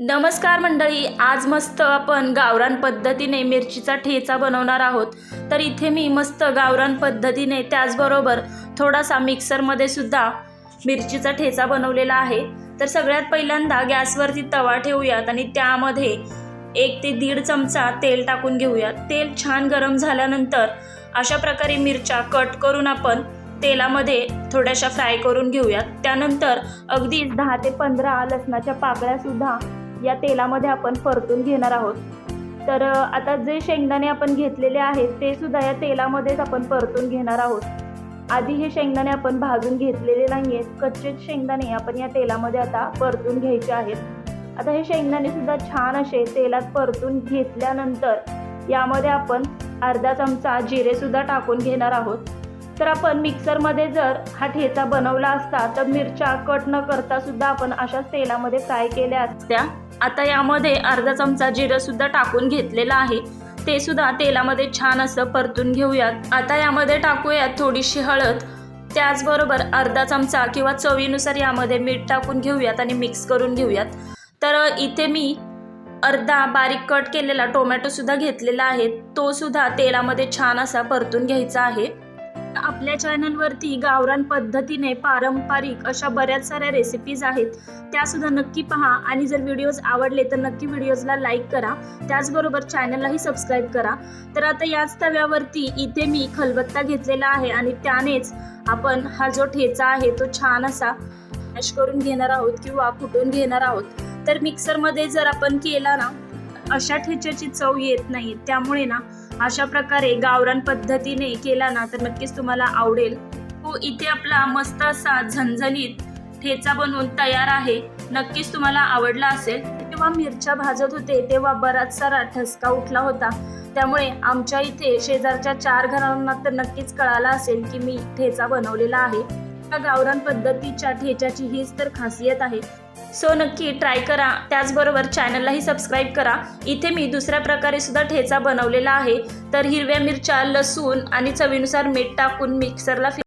नमस्कार मंडळी आज मस्त आपण गावरान पद्धतीने मिरचीचा ठेचा बनवणार आहोत. तर इथे मी मस्त गावरान पद्धतीने त्याचबरोबर थोडासा मिक्सरमध्ये सुद्धा मिरचीचा ठेचा बनवलेला आहे. तर सगळ्यात पहिल्यांदा गॅसवरती तवा ठेवूयात आणि त्यामध्ये एक ते दीड चमचा तेल टाकून घेऊयात. तेल छान गरम झाल्यानंतर अशा प्रकारे मिरच्या कट करून आपण तेलामध्ये थोड्याशा फ्राय करून घेऊयात. त्यानंतर अगदी दहा ते पंधरा लसणाच्या पाकळ्यासुद्धा या तेलामध्ये आपण परतून घेणार आहोत. तर आता जे शेंगदाणे आपण घेतलेले आहेत ते सुद्धा या तेलामध्येच आपण परतून घेणार आहोत. आधी हे शेंगदाणे आपण भाजून घेतलेले नाही आहेत कच्चे शेंगदाणे आपण या तेलामध्ये आता परतून घ्यायचे आहेत. आता हे शेंगदाणे सुद्धा छान असे तेलात परतून घेतल्यानंतर यामध्ये आपण अर्धा चमचा जिरे सुद्धा टाकून घेणार आहोत. तर आपण मिक्सरमध्ये जर हा ठेचा बनवला असता तर मिरच्या कट न करता सुद्धा आपण अशाच तेलामध्ये फ्राय केल्या असत्या. आता यामध्ये अर्धा चमचा जिरं सुद्धा टाकून घेतलेलं आहे. ते सुद्धा तेलामध्ये छान असं परतून घेऊयात. आता यामध्ये टाकूयात थोडीशी हळद. त्याचबरोबर अर्धा चमचा किंवा चवीनुसार यामध्ये मीठ टाकून घेऊयात आणि मिक्स करून घेऊयात. तर इथे मी अर्धा बारीक कट केलेला टोमॅटोसुद्धा घेतलेला आहे. तो सुद्धा तेलामध्ये छान असा परतून घ्यायचा आहे. आपल्या चॅनलवरती गावरान पद्धतीने पारंपरिक अशा बऱ्याच साऱ्या रेसिपीज आहेत. त्यासुद्धा नक्की पहा आणि जर व्हिडिओज आवडले तर नक्की व्हिडिओजला लाईक करा. त्याचबरोबर चॅनललाही सबस्क्राईब करा. तर आता याच तव्यावरती इथे मी खलबत्ता घेतलेला आहे आणि त्यानेच आपण हा जो ठेचा आहे तो छान असा मॅश करून घेणार आहोत किंवा कुटून घेणार आहोत. तर मिक्सरमध्ये जर आपण केला ना अशा ठेच्याची चव येत नाही त्यामुळे ना अशा प्रकारे गावरान पद्धतीने केला ना तर नक्कीच तुम्हाला आवडेल. हो इथे आपला मस्त असा झणझणीत ठेचा बनवून तयार आहे. नक्कीच तुम्हाला आवडला असेल. तेव्हा मिरच्या भाजत होते तेव्हा बराच सारा ठसका उठला होता. त्यामुळे आमच्या इथे शेजारच्या चार घरांना तर नक्कीच कळालं असेल की मी ठेचा बनवलेला आहे. या गावरान पद्धतीच्या ठेच्याची हीच तर खासियत आहे. सो नक्की ट्राय करा. त्याचबरोबर चॅनललाही सबस्क्राईब करा. इथे मी दुसऱ्या प्रकारे सुद्धा ठेचा बनवलेला आहे. तर हिरव्या मिरच्या लसूण आणि चवीनुसार मीठ टाकून मिक्सरला